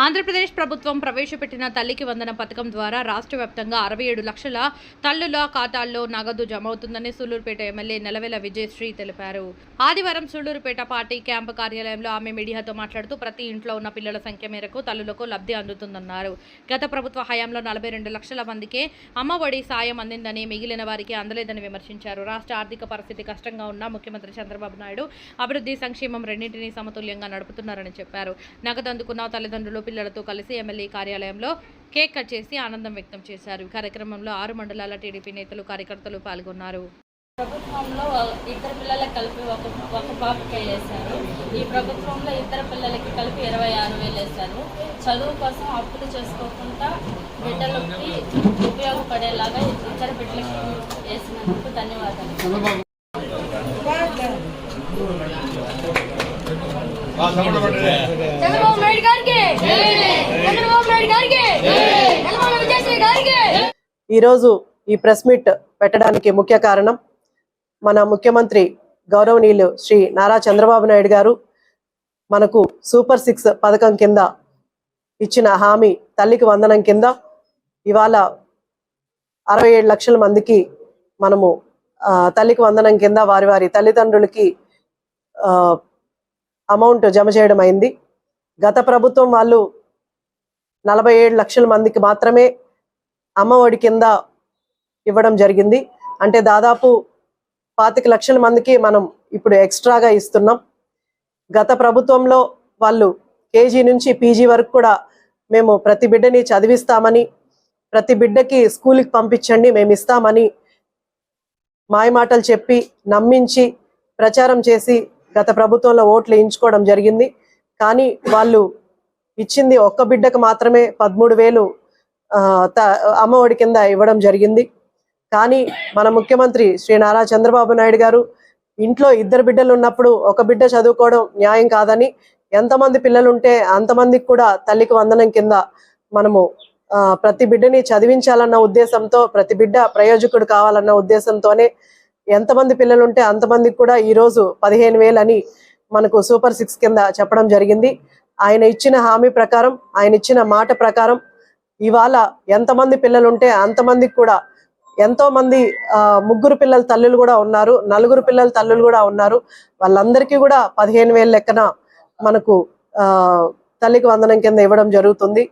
ఆంధ్రప్రదేశ్ ప్రభుత్వం ప్రవేశపెట్టిన తల్లికి వందన పథకం ద్వారా రాష్ట్ర వ్యాప్తంగా అరవై ఏడు లక్షల తల్లుల ఖాతాల్లో నగదు జమ అవుతుందని సూళ్ళూరుపేట ఎమ్మెల్యే నెలవెల విజయశ్రీ తెలిపారు. ఆదివారం సూళ్ళూరుపేట పార్టీ క్యాంపు కార్యాలయంలో ఆమె మీడియాతో మాట్లాడుతూ ప్రతి ఇంట్లో ఉన్న పిల్లల సంఖ్య మేరకు తల్లులకు లబ్ధి అందుతుందన్నారు. గత ప్రభుత్వ హయాంలో నలభై రెండు లక్షల మందికే అమ్మఒడి సాయం అందిందని మిగిలిన వారికి అందలేదని విమర్శించారు. రాష్ట్ర ఆర్థిక పరిస్థితి కష్టంగా ఉన్న ముఖ్యమంత్రి చంద్రబాబు నాయుడు అభివృద్ధి సంక్షేమం రెండింటినీ సమతుల్యంగా నడుపుతున్నారని చెప్పారు. నగదు అందుకున్న తల్లిదండ్రులు పిల్లలతో కలిసి ఎమ్మెల్యే కార్యాలయంలో కేక్ కట్ చేసి ఆనందం వ్యక్తం చేశారు. కార్యక్రమంలో ఆరు మండలాల టీడీపీ నేతలు కార్యకర్తలు పాల్గొన్నారు. ప్రభుత్వంలో ఇద్దరు పిల్లలకి కలిపి ఒక ఒక పాపకి వేశారు ఈ ప్రభుత్వంలో ఇద్దరు పిల్లలకి కలిపి ఇరవై ఆరు వేలు వేశారు. చదువు కోసం అప్పులు చేసుకోకుండా బిడ్డలకి ఉపయోగపడేలాగా ఇద్దరు బిడ్డలకి వేసినందుకు ధన్యవాదాలు. చంద్రబాబు నాయుడు గారికి! చంద్రబాబు నాయుడు గారికి! యనమల విజయశ్రీ గారికి! ఈరోజు ఈ ప్రెస్ మీట్ పెట్టడానికి ముఖ్య కారణం మన ముఖ్యమంత్రి గౌరవనీయులు శ్రీ నారా చంద్రబాబు నాయుడు గారు. మనకు సూపర్ సిక్స్ పథకం కింద ఇచ్చిన హామీ తల్లికి వందనం కింద ఇవాళ అరవై ఏడు లక్షల మందికి మనము తల్లికి వందనం కింద వారి వారి తల్లిదండ్రులకి అమౌంట్ జమ చేయడం అయింది. గత ప్రభుత్వం వాళ్ళు నలభై ఏడు లక్షల మందికి మాత్రమే అమ్మ ఒడి కింద ఇవ్వడం జరిగింది. అంటే దాదాపు పాతిక లక్షల మందికి మనం ఇప్పుడు ఎక్స్ట్రాగా ఇస్తున్నాం. గత ప్రభుత్వంలో వాళ్ళు కేజీ నుంచి పీజీ వరకు కూడా మేము ప్రతి బిడ్డని చదివిస్తామని ప్రతి బిడ్డకి స్కూల్కి పంపించండి మేము ఇస్తామని మాయమాటలు చెప్పి నమ్మించి ప్రచారం చేసి గత ప్రభుత్వంలో ఓట్లు వేయించుకోవడం జరిగింది. కానీ వాళ్ళు ఇచ్చింది ఒక్క బిడ్డకు మాత్రమే పదమూడు వేలు ఆ, త- అమ్మఒడి కింద ఇవ్వడం జరిగింది. కానీ మన ముఖ్యమంత్రి శ్రీ నారా చంద్రబాబు నాయుడు గారు ఇంట్లో ఇద్దరు బిడ్డలు ఉన్నప్పుడు ఒక బిడ్డ చదువుకోవడం న్యాయం కాదని ఎంతమంది పిల్లలు ఉంటే అంతమందికి కూడా తల్లికి వందనం కింద మనము ఆ, ప్రతి బిడ్డని చదివించాలన్న ఉద్దేశంతో ప్రతి బిడ్డ ప్రయోజకుడు కావాలన్న ఉద్దేశంతోనే ఎంతమంది పిల్లలు ఉంటే అంతమందికి కూడా ఈ రోజు పదిహేను వేలు అని మనకు సూపర్ సిక్స్ కింద చెప్పడం జరిగింది. ఆయన ఇచ్చిన హామీ ప్రకారం ఆయన ఇచ్చిన మాట ప్రకారం ఇవాళ ఎంతమంది పిల్లలు ఉంటే అంతమందికి కూడా ఎంతో మంది ఆ, ముగ్గురు పిల్లల తల్లులు కూడా ఉన్నారు నలుగురు పిల్లల తల్లులు కూడా ఉన్నారు. వాళ్ళందరికీ కూడా పదిహేను వేల లెక్కన మనకు ఆ, తల్లికి వందనం కింద ఇవ్వడం జరుగుతుంది.